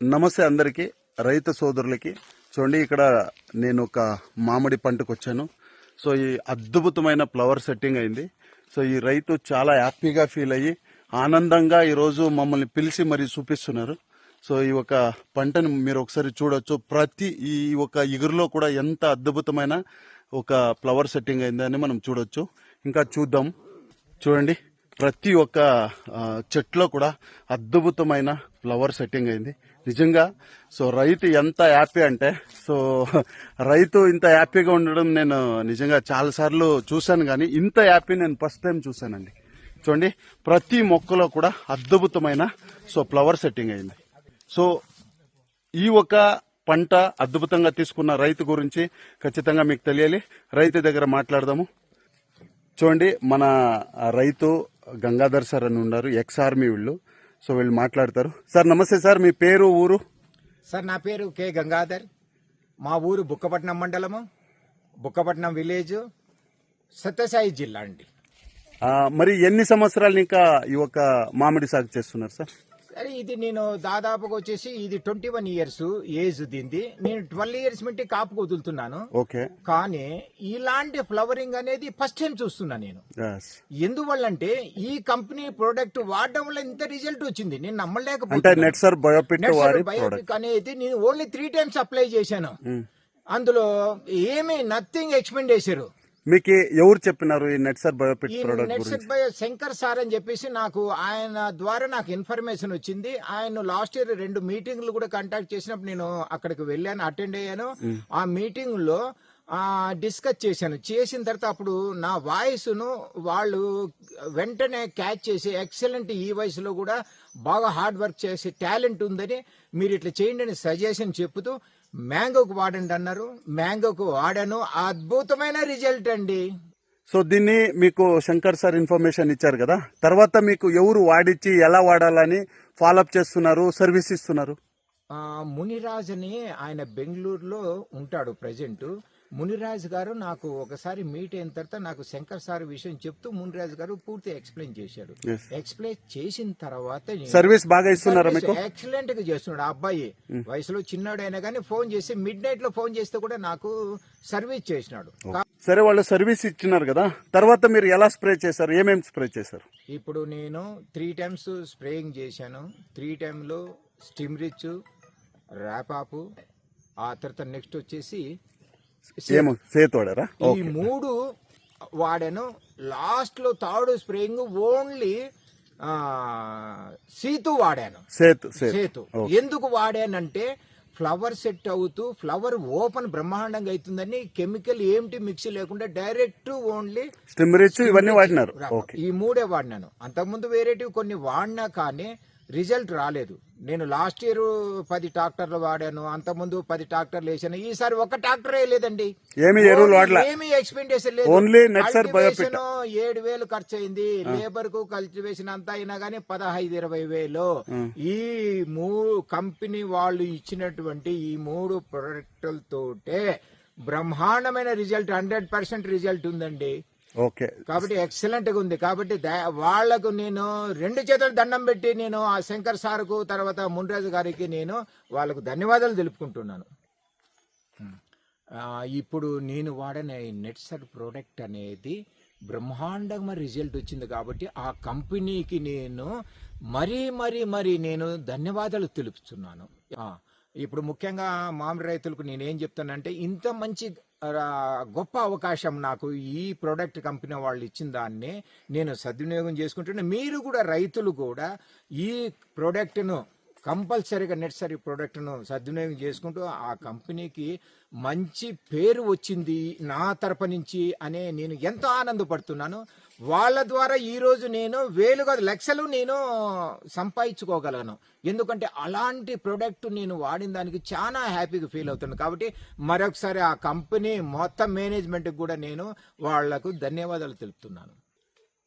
నమస్తే అందరికీ రైతు సోదరులకి. చూడండి ఇక్కడ నేను ఒక మామిడి పంటకు వచ్చాను సో ఈ అద్భుతమైన ఫ్లవర్ సెట్టింగ్ అయింది. సో ఈ రైతు చాలా హ్యాపీగా ఫీల్ అయ్యి ఆనందంగా ఈరోజు మమ్మల్ని పిలిచి మరి చూపిస్తున్నారు. సో ఈ ఒక పంటను మీరు ఒకసారి చూడొచ్చు. ప్రతి ఈ ఒక ఇగురులో కూడా ఎంత అద్భుతమైన ఒక ఫ్లవర్ సెట్టింగ్ అయిందని మనం చూడొచ్చు. ఇంకా చూద్దాం. చూడండి ప్రతి ఒక్క చెట్లో కూడా అద్భుతమైన ఫ్లవర్ సెట్టింగ్ అయింది. నిజంగా. సో రైతు ఎంత హ్యాపీ అంటే సో రైతు ఇంత హ్యాపీగా ఉండడం నేను నిజంగా చాలా సార్లు చూశాను కానీ ఇంత హ్యాపీ నేను ఫస్ట్ టైం చూశానండి. చూడండి ప్రతి మొక్కలో కూడా అద్భుతమైన సో ఫ్లవర్ సెట్టింగ్ అయింది. సో ఈ ఒక పంట అద్భుతంగా తీసుకున్న రైతు గురించి ఖచ్చితంగా మీకు తెలియాలి. రైతు దగ్గర మాట్లాడదాము. చూడండి మన రైతు గంగాధర్ సార్ అని ఉన్నారు ఎక్స్ ఆర్మీ వీళ్ళు. సో వీళ్ళు మాట్లాడతారు. సార్ నమస్తే సార్ మీ పేరు ఊరు? సార్ నా పేరు కె గంగాధర్. మా ఊరు బుక్కపట్నం మండలము. బుక్కపట్నం విలేజ్ సత్యసాయి జిల్లా అండి. మరి ఎన్ని సంవత్సరాలు ఇంకా ఈ ఒక మామిడి సాగు చేస్తున్నారు సార్? సరే ఇది నేను దాదాపుగా వచ్చేసి ఇది ట్వంటీ వన్ ఇయర్స్ ఏజ్ దీంది నేను ట్వెల్వ్ ఇయర్స్ మింటి కాపు వదులుతున్నాను ఓకే. కానీ ఇలాంటి ఫ్లవరింగ్ అనేది ఫస్ట్ టైం చూస్తున్నా నేను. ఎస్. ఎందువల్లంటే ఈ కంపెనీ ప్రోడక్ట్ వాడడం వల్ల ఇంత రిజల్ట్ వచ్చింది. నేను అంటే ప్రోడక్ట్ అనేది నేను ఓన్లీ త్రీ టైమ్స్ అప్లై చేశాను. అందులో ఏమీ నథింగ్ ఎక్స్పెండ్ చేశారు. మీకు ఎవరు చెప్పినారు ఈ నెట్ సార్ బయోపిట్ ఈ ప్రోడక్ట్ నెట్ గురించి? సెట్ బై శంకర్ సార్ అని చెప్పేసి నాకు ఆయన ద్వారా నాకు ఇన్ఫర్మేషన్ వచ్చింది. ఆయన లాస్ట్ ఇయర్ రెండు మీటింగ్లు కూడా కాంటాక్ట్ చేసినప్పుడు నేను అక్కడికి వెళ్ళాను అటెండ్ అయ్యాను. ఆ మీటింగ్లో ఆ డిస్కస్ చేశాను. చేసిన తర్వాత అప్పుడు నా వాయిస్ను వాళ్ళు వెంటనే క్యాచ్ చేసి ఎక్సలెంట్ ఈ వయసులో కూడా బాగా హార్డ్ వర్క్ చేసే టాలెంట్ ఉందని మీరు ఇట్లా చేయండి అని సజెషన్ చెప్పుతూ మ్యాంగోకు వాడండి అన్నారు మ్యాంగోకు వాడాను. అద్భుతమైన రిజల్ట్ అండి. సో దీన్ని మీకు శంకర్ సార్ ఇన్ఫర్మేషన్ ఇచ్చారు కదా. తర్వాత మీకు ఎవరు వాడిచ్చి ఎలా వాడాలని ఫాలోఅప్ చేస్తున్నారు సర్వీస్ ఇస్తున్నారు? మునిరాజ్ అని ఆయన బెంగళూరులో ఉంటాడు ప్రజెంట్ మునిరాజ్ గారు నాకు ఒకసారి మీట్ అయిన తర్వాత నాకు శంకర్ సార్ విషయం చెప్తూ మునిరాజ్ గారు పూర్తి ఎక్స్ప్లెయిన్ చేశాడు. ఎక్స్ప్లెయిన్ చేసిన తర్వాత సర్వీస్ బాగా ఇస్తున్నారా ఎక్సలెంట్గా చేస్తున్నాడు ఆ అబ్బాయి. వయసులో చిన్నాడైనా కానీ ఫోన్ చేసి మిడ్ నైట్లో ఫోన్ చేస్తే కూడా నాకు సర్వీస్ చేసినాడు. కా- సరే వాళ్ళు సర్వీస్ ఇచ్చినారు కదా? తర్వాత మీరు ఎలా స్ప్రే చేశారు? ఏమేమి స్ప్రే చేశారు? ఇప్పుడు నేను త్రీ టైమ్స్ స్ప్రేయింగ్ చేశాను. త్రీ టైంలో స్టిమ్ రిచ్ ర్యాపాపు ఆ తర్వాత నెక్స్ట్ వచ్చేసి ఏమో సేత్ వాడారా ఈ మూడు వాడాను. లాస్ట్లో థర్డ్ స్ప్రేయింగ్ ఓన్లీ సీతు వాడాను. సేత్ సేత్. ఎందుకు వాడానంటే ఫ్లవర్ సెట్ అవుతూ ఫ్లవర్ ఓపెన్ బ్రహ్మాండంగా అవుతుందని కెమికల్ ఏమిటి మిక్స్ లేకుండా డైరెక్ట్ ఓన్లీ ఇవన్నీ వాడినారు. ఈ మూడే వాడినాను. అంతకుముందు వేరేటివి కొన్ని వాడినా కానీ రిజల్ట్ రాలేదు. నేను లాస్ట్ ఇయర్ పది ట్రాక్టర్లు వాడాను అంతకుముందు పది ట్రాక్టర్లు వేసాను. ఈసారి ఒక ట్రాక్టరే లేదండి. ఏమి ఏమి ఎక్స్పెండిచర్ లేదు. ఏడు వేలు ఖర్చు అయింది లేబర్కు కల్టివేషన్ అంతా అయినా గానీ పదహైదు ఇరవై వేలు. ఈ మూడు కంపెనీ వాళ్ళు ఇచ్చినటువంటి ఈ మూడు ప్రొడక్టులతోటే బ్రహ్మాండమైన రిజల్ట్ హండ్రెడ్ పర్సెంట్ రిజల్ట్ ఉందండి. ఓకే. కాబట్టి ఎక్సలెంట్గా ఉంది. కాబట్టి వాళ్ళకు నేను రెండు చేతులు దండం పెట్టి నేను ఆ శంకర్ సార్కు తర్వాత మున్రాజు గారికి నేను వాళ్ళకు ధన్యవాదాలు తెలుపుకుంటున్నాను. ఇప్పుడు నేను వాడిన ఈ నెట్సర్ ప్రోడక్ట్ అనేది బ్రహ్మాండంగా రిజల్ట్ వచ్చింది కాబట్టి ఆ కంపెనీకి నేను మరీ మరీ మరీ నేను ధన్యవాదాలు తెలుపుతున్నాను. ఇప్పుడు ముఖ్యంగా మామిడి రైతులకు నేనేం చెప్తానంటే ఇంత మంచి గొప్ప అవకాశం నాకు ఈ ప్రోడక్ట్ కంపెనీ వాళ్ళు ఇచ్చిన దాన్ని నేను సద్వినియోగం చేసుకుంటున్నాను మీరు కూడా రైతులు కూడా ఈ ప్రోడక్ట్ను కంపల్సరీగా నెట్సరీ ప్రోడక్ట్ను సద్వినియోగం చేసుకుంటూ ఆ కంపెనీకి మంచి పేరు వచ్చింది నా తరపు నుంచి అనే నేను ఎంతో ఆనందపడుతున్నాను. వాళ్ళ ద్వారా ఈరోజు నేను వేలుగా లక్షలు నేను సంపాదించుకోగలను. ఎందుకంటే అలాంటి ప్రోడక్ట్ నేను వాడిన దానికి చాలా హ్యాపీగా ఫీల్ అవుతున్నాను. కాబట్టి మరొకసారి ఆ కంపెనీ మొత్తం మేనేజ్మెంట్ కూడా నేను వాళ్ళకు ధన్యవాదాలు తెలుపుతున్నాను.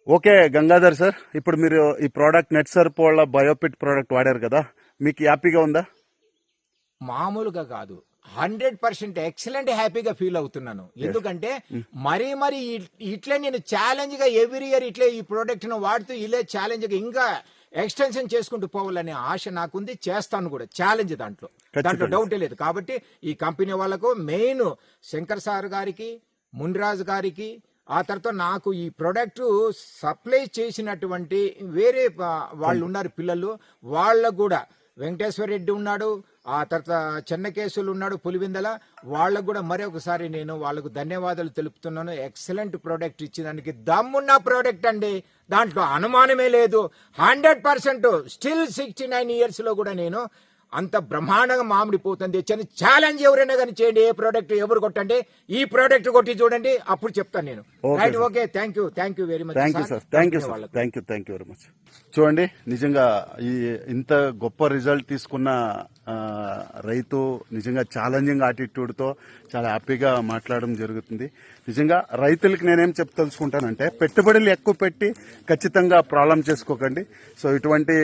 ఓకే గంగాధర్ సార్ ఇప్పుడు మీరు ఈ ప్రోడక్ట్ నెట్ సర్ వాళ్ళ బయోపిట్ ప్రోడక్ట్ వాడారు కదా మీకు హ్యాపీగా ఉందా? మామూలుగా కాదు. హండ్రెడ్ పర్సెంట్ ఎక్సలెంట్ హ్యాపీగా ఫీల్ అవుతున్నాను. ఎందుకంటే మరీ మరీ ఇ- ఇట్లే నేను ఛాలెంజ్గా ఎవ్రీ ఇయర్ ఇట్లే ఈ ప్రోడక్ట్ను వాడుతూ ఇలే ఛాలెంజ్గా ఇంకా ఎక్స్టెన్షన్ చేసుకుంటూ పోవాలనే ఆశ నాకుంది. చేస్తాను కూడా. ఛాలెంజ్ దాంట్లో. దాంట్లో. డౌటే లేదు. కాబట్టి ఈ కంపెనీ వాళ్ళకు మెయిన్ శంకర్ సార్ గారికి మున్రాజ్ గారికి ఆ తర్వాత నాకు ఈ ప్రొడక్ట్ సప్లై చేసినటువంటి వేరే వాళ్ళు ఉన్నారు పిల్లలు. వాళ్ళకు కూడా వెంకటేశ్వర రెడ్డి ఉన్నాడు ఆ తర్వాత చెన్నకేశులు ఉన్నాడు పులివిందల. వాళ్ళకు కూడా మరొకసారి నేను వాళ్ళకు ధన్యవాదాలు తెలుపుతున్నాను. ఎక్సలెంట్ ప్రోడక్ట్ ఇచ్చినందుకు దమ్మున్న ప్రోడక్ట్ అండి. దాంట్లో అనుమానమే లేదు. Hundred percent still sixty nine ఇయర్స్లో కూడా నేను అంత బ్రహ్మాండంగా మామిడి పోతుంది. తెచ్చని ఛాలెంజ్ ఎవరైనా కానీ చేయండి. ఏ ప్రోడక్ట్ ఎవరు కొట్టండి? ఈ ప్రోడక్ట్ కొట్టి చూడండి. అప్పుడు చెప్తాను నేను. Right. Okay thank you thank you very much thank you sir thank you sir thank you thank you very much చూడండి నిజంగా ఈ ఇంత గొప్ప రిజల్ట్ తీసుకున్న రైతు నిజంగా ఛాలెంజింగ్ యాటిట్యూడ్తో చాలా హ్యాపీగా మాట్లాడడం జరుగుతుంది. నిజంగా రైతులకి నేనేం చెప్తలుచుకుంటానంటే పెట్టుబడులు ఎక్కువ పెట్టి ఖచ్చితంగా ప్రాబ్లం చేసుకోకండి. సో ఇటువంటి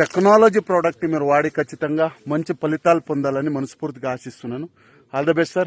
టెక్నాలజీ ప్రోడక్ట్ని మీరు వాడి ఖచ్చితంగా మంచి ఫలితాలు పొందాలని మనస్ఫూర్తిగా ఆశిస్తున్నాను. All the best sir